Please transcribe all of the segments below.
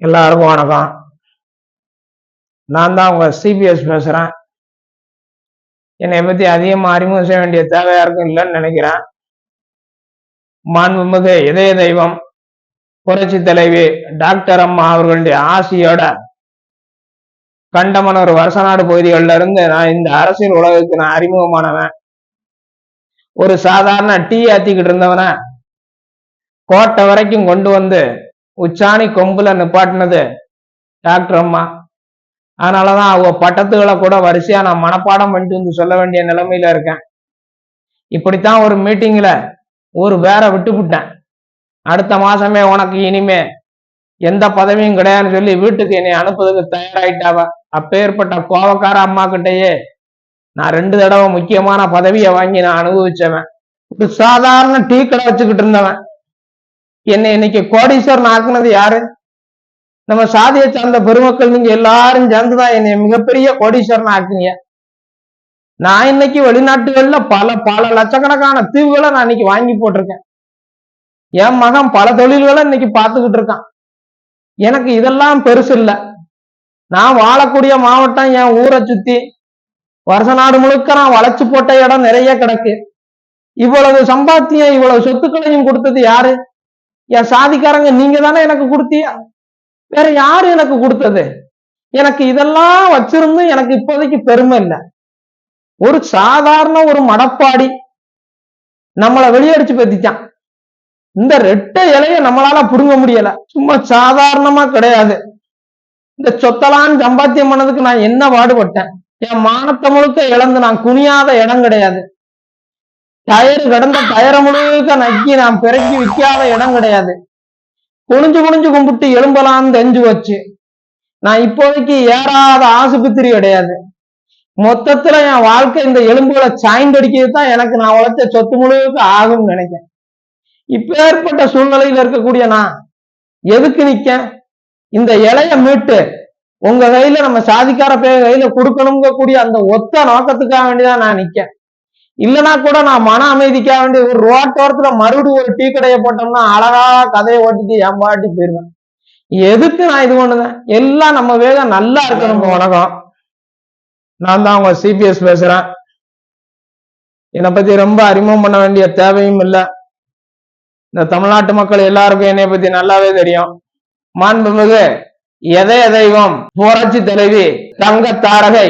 எல்லாருக்கும் வணக்கம். நான் தான் உங்க சிபிஎஸ் பேசுறேன். என்னை பத்தி அதிகமா அறிமுகம் செய்ய வேண்டிய தேவை யாருக்கும் இல்லைன்னு நினைக்கிறேன். மாண்புமிகு இதய தெய்வம் புரட்சி தலைவி டாக்டர் அம்மா அவர்களுடைய ஆசியோட கண்டமனூர் வருசநாடு பகுதிகளில் இருந்து நான் இந்த அரசியல் உலகத்துக்கு நான் அறிமுகமானவன். ஒரு சாதாரண டீ ஆத்திக்கிட்டு இருந்தவன கோட்டை வரைக்கும் கொண்டு வந்து உச்சாணி கொம்புல நிப்பாட்டினது. டாக்டர் அம்மா. அதனாலதான் அவங்க பட்டத்துகளை கூட வரிசையா நான் மனப்பாடம் பண்ணிட்டு வந்து சொல்ல வேண்டிய நிலைமையில இருக்கேன். இப்படித்தான் ஒரு மீட்டிங்ல ஒரு வேற விட்டுவிட்டேன் அடுத்த மாசமே உனக்கு இனிமே எந்த பதவியும் கிடையாதுன்னு சொல்லி வீட்டுக்கு என்னை அனுப்புறதுக்கு தயாராயிட்டாவ. அப்பேற்பட்ட கோவக்கார அம்மா கிட்டயே நான் ரெண்டு தடவை முக்கியமான பதவியை வாங்கி நான் அனுபவிச்சவன். ஒரு சாதாரண டீ கடை வச்சுக்கிட்டு இருந்தவன். என்னை இன்னைக்கு கோடீஸ்வரன் ஆக்குனது யாரு? நம்ம சாதியை சார்ந்த பெருமக்கள் நீங்க எல்லாரும் சேர்ந்துதான் என்னை மிகப்பெரிய கோடீஸ்வரன் ஆக்குனீங்க. நான் இன்னைக்கு வெளிநாட்டுகள்ல பல பல லட்சக்கணக்கான தீவுகளை நான் இன்னைக்கு வாங்கி போட்டிருக்கேன். என் மகன் பல தொழில்களை இன்னைக்கு பார்த்துக்கிட்டு இருக்கான். எனக்கு இதெல்லாம் பெருசு இல்லை. நான் வாழக்கூடிய மாவட்டம் என் ஊரை சுத்தி வருஷ நாடு முழுக்க நான் வளைச்சு போட்ட இடம் நிறைய கிடக்கு. இவ்வளவு சம்பாத்தியம் இவ்வளவு சொத்துக்களையும் கொடுத்தது யாரு? என் சாதிக்காரங்க நீங்க தானே எனக்கு கொடுத்தியா வேற யாரு எனக்கு கொடுத்தது? எனக்கு இதெல்லாம் வச்சிருந்தும் எனக்கு இப்போதைக்கு பெருமை இல்லை. ஒரு சாதாரண ஒரு மடப்பாடி நம்மளை வெளியடிச்சு பத்திச்சான். இந்த ரெட்டை இலைய நம்மளால புடுங்க முடியல. சும்மா சாதாரணமா கிடையாது. இந்த சொத்தலான் சம்பாத்தியம் பண்ணதுக்கு நான் என்ன பாடுபட்டேன்? என் மானத்தை முழுக்க இழந்து நான் குனியாத இடம் கிடையாது. டயர் கடந்த டயரை முழுக்க நக்கி நான் பிறக்கி விற்காத இடம் கிடையாது. குனிஞ்சு குனிஞ்சு கும்பிட்டு எலும்பலான்னு தெரிஞ்சு வச்சு நான் இப்போதைக்கு ஏறாத ஆசுபத்திரி கிடையாது. மொத்தத்துல என் வாழ்க்கை இந்த எலும்புகளை சாய்ந்து தான் எனக்கு நான் உழைச்ச சொத்து முழுக்க ஆகும்னு நினைக்கிறேன். இப்ப ஏற்பட்ட சூழ்நிலையில இருக்கக்கூடிய நான் எதுக்கு நிக்க இந்த இலைய மீட்டு உங்க கையில நம்ம சாதிக்கார பேர் கையில கொடுக்கணுங்க கூடிய அந்த ஒத்த நோக்கத்துக்காக வேண்டிதான் நான் நிக்கேன். இல்லைன்னா கூட நான் மன அமைதிக்காக வேண்டிய ஒரு ரோட்டோரத்துல மறுபடியும் ஒரு டீ கடையை போட்டோம்னா அழகா கதையை ஓட்டிட்டு ஏம்பாட்டி போயிருவேன். எதுக்கு நான் இது பண்ணுவேன்? எல்லாம் நம்ம வேகம் நல்லா இருக்கணும் வணக்கம் நான் தான் உங்க சிபிஎஸ் பேசுறேன். என்னை பத்தி ரொம்ப அறிமுகம் பண்ண வேண்டிய தேவையும் இல்லை. இந்த தமிழ்நாட்டு மக்கள் எல்லாருக்கும் என்னை பத்தி நல்லாவே தெரியும். மாண்புமிகு எதை தெய்வம் புரட்சி தலைவி தங்க தாரகை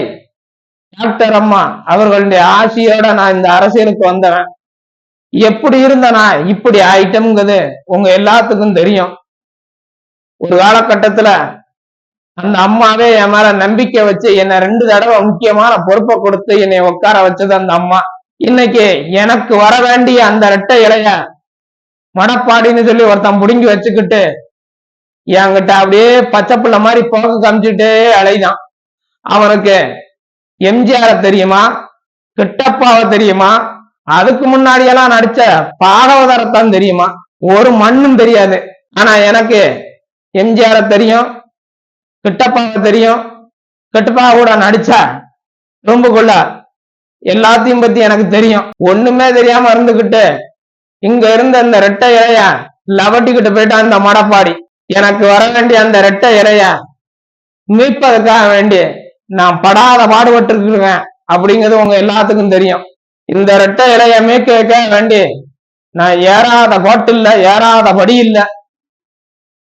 டாக்டர் அம்மா அவர்களுடைய ஆசையோட நான் இந்த அரசியலுக்கு வந்தவன். எப்படி இருந்தனா இப்படி ஆயிட்டம்ங்கிறது உங்க எல்லாத்துக்கும் தெரியும். ஒரு காலகட்டத்துல அந்த அம்மாவே என் மேல நம்பிக்கை வச்சு என்னை ரெண்டு தடவை முக்கியமான பொறுப்பை கொடுத்து என்னை உட்கார வச்சது அந்த அம்மா. இன்னைக்கு எனக்கு வர வேண்டிய அந்த ரெட்டை இலைய மனப்பாடின்னு சொல்லி ஒருத்தன் புடுங்கி வச்சுக்கிட்டு என்கிட்ட அப்படியே பச்சை பிள்ளை மாதிரி போக காமிச்சுட்டே அலைதான். அவனுக்கு எம்ஜிஆர தெரியுமா? கிட்டப்பாவை தெரியுமா? அதுக்கு முன்னாடி எல்லாம் நடிச்ச பாகவதரத்தான் தெரியுமா? ஒரு மண்ணும் தெரியாது. ஆனா எனக்கு எம்ஜிஆர தெரியும் கிட்டப்பாவை தெரியும். கிட்டப்பா கூட நடிச்ச ரொம்பக்குள்ள எல்லாத்தையும் பத்தி எனக்கு தெரியும். ஒண்ணுமே தெரியாம இருந்துகிட்டு இங்க இருந்த இந்த ரெட்டை இலைய லவட்டிக்கிட்டு போயிட்டான் அந்த மடப்பாடி. எனக்கு வர வேண்டிய அந்த ரெட்டை இலைய மீட்பதற்காக வேண்டி நான் படாத பாடுபட்டு இருக்கிறேன் அப்படிங்கிறது உங்க எல்லாத்துக்கும் தெரியும். இந்த ரெட்டை இலைய மீட்க வேண்டி நான் ஏறாத கோட்டு இல்ல ஏறாத படி இல்ல.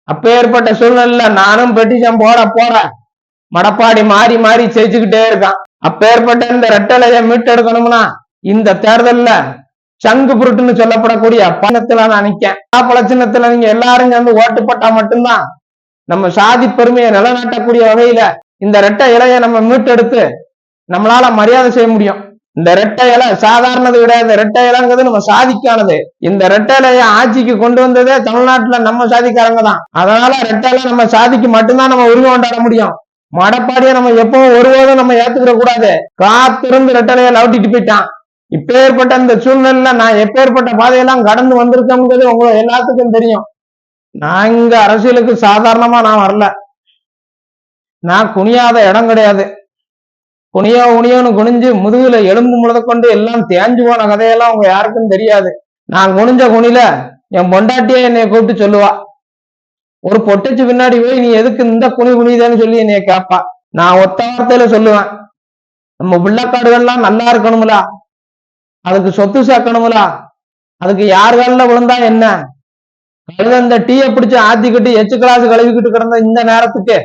அப்பேற்பட்ட சூழ்நிலையில நானும் பெட்டிஷன் போட போற மடப்பாடி மாறி மாறி செஞ்சுக்கிட்டே இருக்கான். அப்பேற்பட்ட இந்த ரெட்டலையை மீட்டெடுக்கணும்னா இந்த தேர்தல்ல சங்கு புருட்டுன்னு சொல்லப்படக்கூடிய பணத்துல நான் நிக்கேன். பல சின்னத்துல நீங்க எல்லாரும் சேர்ந்து ஓட்டு போட்டா மட்டும்தான் நம்ம சாதி பெருமையை நிலநாட்டக்கூடிய வகையில இந்த ரெட்டை இலையை நம்ம மீட்டெடுத்து நம்மளால மரியாதை செய்ய முடியும். இந்த ரெட்டை இலை சாதாரணது கிடையாது ரெட்டை இலைங்கிறது நம்ம சாதிக்கானது. இந்த ரெட்டை இலைய ஆட்சிக்கு கொண்டு வந்ததே தமிழ்நாட்டுல நம்ம சாதிக்காரங்க தான். அதனால ரெட்டை இலை நம்ம சாதிக்கு மட்டும்தான் நம்ம உரிமை கொண்டாட முடியும். மடப்பாடியை நம்ம எப்பவும் ஒருபோதும் நம்ம ஏத்துக்கிற கூடாது. காத்திருந்து ரெட்டலையை லவட்டிட்டு போயிட்டான். இப்பேற்பட்ட இந்த சூழ்நிலையில நான் எப்பேற்பட்ட பாதையெல்லாம் கடந்து வந்திருக்கேங்கிறது உங்களுக்கு எல்லாத்துக்கும் தெரியும். நான் இங்க அரசியலுக்கு சாதாரணமா நான் வரல. நான் குனியாத இடம் கிடையாது. குனியோ குனியோன்னு குனிஞ்சு முதுகுல எலும்பு முழுத கொண்டு எல்லாம் தேஞ்சு போன கதையெல்லாம் உங்க யாருக்கும் தெரியாது. நான் குனிஞ்ச குனில என் பொண்டாட்டியே என்னை கூப்பிட்டு சொல்லுவா. ஒரு பொட்டச்சு பின்னாடி போய் நீ எதுக்கு இந்த குனி குனிதேன்னு சொல்லி என்னைய கேப்பா. நான் ஒத்த வார்த்தையில சொல்லுவேன். நம்ம பிள்ளைக்காடுகள்லாம் நல்லா இருக்கணும்ல. அதுக்கு சொத்து சேர்க்கணும்ல. அதுக்கு யார் காலில் விழுந்தா என்ன? கழுத இந்த டீயை பிடிச்சி ஆத்திக்கிட்டு எச்சு கிளாஸ் கழுவிக்கிட்டு கிடந்த இந்த நேரத்துக்கு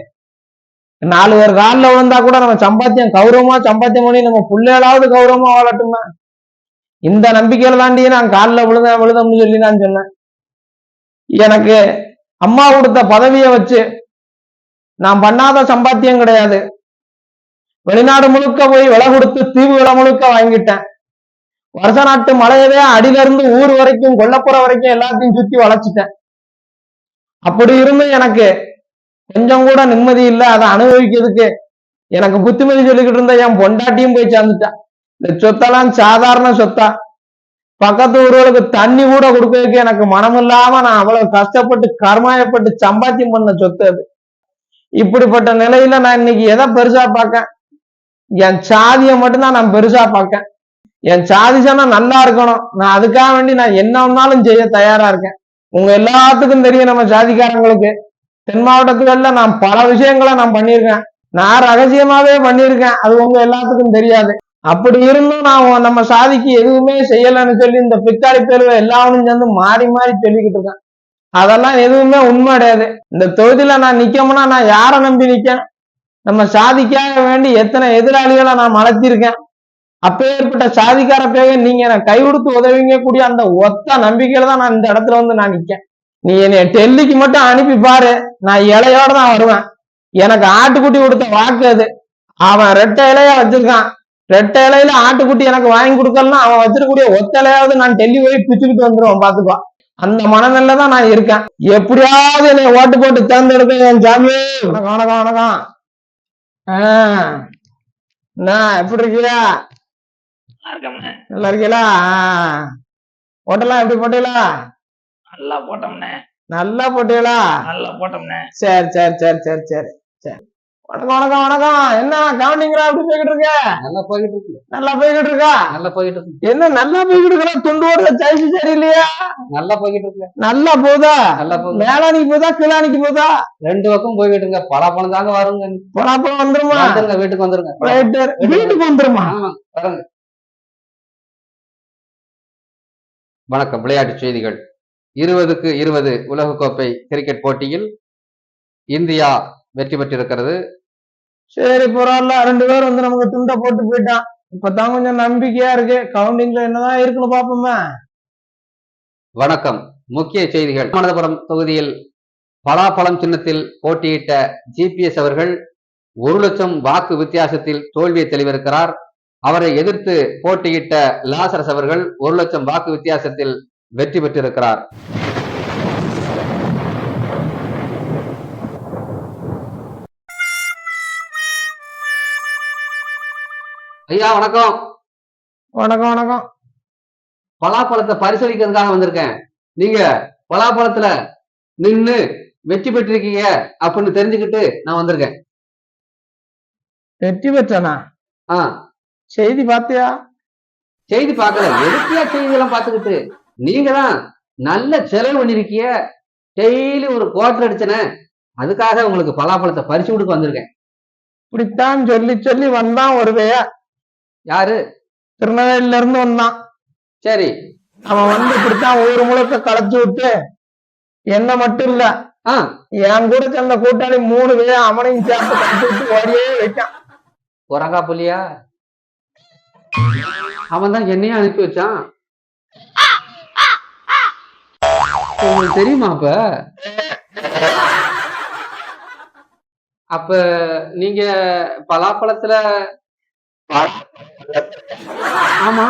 நாலு பேர் காலில் விழுந்தா கூட நம்ம சம்பாத்தியம் கௌரவமா சம்பாத்தியம் பண்ணி நம்ம பிள்ளைகளாவது கௌரவமா வாழட்டும்னா? இந்த நம்பிக்கையில தாண்டி நான் காலில் விழுத விழுதம்னு சொல்லி நான் சொன்னேன். எனக்கு அம்மா கொடுத்த பதவியை வச்சு நான் பண்ணாத சம்பாத்தியம் கிடையாது. வெளிநாடு முழுக்க போய் விலை கொடுத்து தீவு விலை முழுக்க வாங்கிட்டேன். வருஷ நாட்டு மலையவே அடியிலிருந்து ஊர் வரைக்கும் கொல்லப்புற வரைக்கும் எல்லாத்தையும் சுத்தி வளைச்சிட்டேன். அப்படி இருந்தும் எனக்கு கொஞ்சம் கூட நிம்மதி இல்லை அதை அனுபவிக்கிறதுக்கு எனக்கு புத்திமதி சொல்லிக்கிட்டு இருந்த என் பொண்டாட்டியும் போய் சேர்ந்துட்டா. இந்த சொத்தெல்லாம் சாதாரண சொத்தா. பக்கத்து ஊர்களுக்கு தண்ணி கூட கொடுக்கறதுக்கு எனக்கு மனம் இல்லாம நான் அவ்வளவு கஷ்டப்பட்டு கர்மாயப்பட்டு சம்பாத்தியம் பண்ண சொத்து அது. இப்படிப்பட்ட நிலையில நான் இன்னைக்கு எதை பெருசா பார்க்கேன்? என் சாதியை மட்டும்தான் நான் பெருசா பார்க்கேன். என் சாதி சொன்னா நல்லா இருக்கணும். நான் அதுக்காக வேண்டி நான் என்ன வந்தாலும் செய்ய தயாரா இருக்கேன். உங்க எல்லாத்துக்கும் தெரியும் நம்ம சாதிக்காரங்களுக்கு. தென் மாவட்டத்துகள்ல நான் பல விஷயங்களை நான் பண்ணியிருக்கேன். நான் ரகசியமாவே பண்ணியிருக்கேன். அது உங்க எல்லாத்துக்கும் தெரியாது. அப்படி இருந்தும் நான் நம்ம சாதிக்கு எதுவுமே செய்யலைன்னு சொல்லி இந்த பிக்காளி பேருவை எல்லாரும் சேர்ந்து மாறி மாறி சொல்லிக்கிட்டு இருக்கேன். அதெல்லாம் எதுவுமே உண்மை கிடையாது. இந்த தொகுதியில நான் நிக்கமுன்னா நான் யாரை நம்பி நிக்கேன்? நம்ம சாதிக்காக வேண்டி எத்தனை எதிராளிகளை நான் மலர்த்திருக்கேன் அப்பேற்பட்ட சாதிக்கார பேக நீங்க எனக்கு கை கொடுத்து உதவிங்க கூடிய அந்த ஒத்த நம்பிக்கையில தான் நான் இந்த இடத்துல வந்து நான் நிக்கேன். நீ என்னை டெல்லிக்கு மட்டும் அனுப்பி பாரு. நான் இலையோட தான் வருவேன். எனக்கு ஆட்டுக்குட்டி கொடுத்த வாக்கு அது. அவன் ரெட்டை இலையா வச்சிருக்கான். ரெட்டை இலையில ஆட்டுக்குட்டி எனக்கு வாங்கி கொடுக்கலன்னா அவன் வச்சிருக்கக்கூடிய ஒத்த இலையாவது நான் டெல்லி போய் பிச்சுக்கிட்டு வந்துருவான் பாத்துக்கோ. அந்த மனநிலை தான் நான் இருக்கேன். எப்படியாவது என்னை ஓட்டு போட்டு தேர்ந்தெடுக்க என் சாமி. வணக்கம் வணக்கம் வணக்கம். ஆஹ் என்ன எப்படி இருக்கியா நல்லா இருக்கீங்களா. ஓட்டெல்லாம் எப்படி போட்டீங்களா? நல்லா போட்டோம்னே. நல்லா போட்டீங்களா நல்லா போட்டோம்னே. சரி சரி சரி சரி சரி சரி. வணக்கம் வணக்கம் வணக்கம். என்ன கவுண்டிங்களா எப்படி போய்கிட்டு இருக்க? நல்லா போய்கிட்டு இருக்கு. நல்லா போய்கிட்டு இருக்கா? நல்லா போய்கிட்டு இருக்கு. என்ன நல்லா போய்கிட்டு இருக்கா? துண்டோட சைஸ் சரியில்லையா? நல்லா போய்கிட்டு இருக்கு. நல்லா போதா? நல்லா போகுது. மேலானிக்கு போதா கீழானிக்கு போதா? ரெண்டு பக்கம் போய்கிட்டு இருங்க. பலாப்பழம் தாங்க வருங்க. பலாப்பழம் வந்துருமா? வந்துருங்க வீட்டுக்கு வந்துருங்க. வீட்டுக்கு வந்துருமா? வணக்கம் விளையாட்டுச் செய்திகள். இருபதுக்கு இருபது உலகக்கோப்பை கிரிக்கெட் போட்டியில் இந்தியா வெற்றி பெற்றிருக்கிறது. சரி பரவாயில்ல ரெண்டு பேரும் வந்து நமக்கு துண்டை போட்டு போயிட்டான். இப்பதான் கொஞ்சம் நம்பிக்கையா இருக்கு. கவுண்டிங்ல என்னதான் இருக்குன்னு பாப்போமே வணக்கம். முக்கிய செய்திகள். ராமநாதபுரம் தொகுதியில் பலாப்பழம் சின்னத்தில் போட்டியிட்ட ஜிபிஎஸ் அவர்கள் ஒரு லட்சம் வாக்கு வித்தியாசத்தில் தோல்வியை தெளிவிருக்கிறார். அவரை எதிர்த்து போட்டியிட்ட லாசரஸ் அவர்கள் ஒரு லட்சம் வாக்கு வித்தியாசத்தில் வெற்றி பெற்றிருக்கிறார். ஐயா வணக்கம். வணக்கம் வணக்கம். பலாப்பழத்தை பரிசோதிக்கிறதுக்காக வந்திருக்கேன். நீங்க பலாப்பழத்துல நின்னு வெற்றி பெற்றிருக்கீங்க அப்படின்னு தெரிஞ்சுக்கிட்டு நான் வந்திருக்கேன். வெற்றி பெற்றனா? ஆ. செய்தி பாத்தியா செய்தி பார்க்கல. எதுக்கியா செய்தியெல்லாம் பார்த்துக்கிட்டு? நீங்க தான் நல்ல செலவு பண்ணிருக்கிய. டெய்லி ஒரு குவார்டர் அடிச்சனே அதுக்காக உங்களுக்கு பலாப்பழத்தை பரிசு கொடுக்க வந்திருக்கேன். இப்படித்தான் சொல்லி சொல்லி வந்தான் ஒரு பைய. யாரு? திருநெல்வேலியில இருந்து வந்தான். சரி. அவன் வந்து இப்படித்தான் ஊர் முழுக்க களைச்சு விட்டு என்ன மட்டும் இல்ல ஆ. என் கூட சேர்ந்த கூட்டாளி மூணு பேர் அவனையும் சேர்த்து களைச்சு விட்டு ஓடியே வைக்கான் குரங்கா புள்ளியா அவன் தான் என்னையும் அனுப்பி வச்சான். உங்களுக்கு தெரியுமா அப்ப? அப்ப நீங்க பலாப்பழத்துல ஆமா.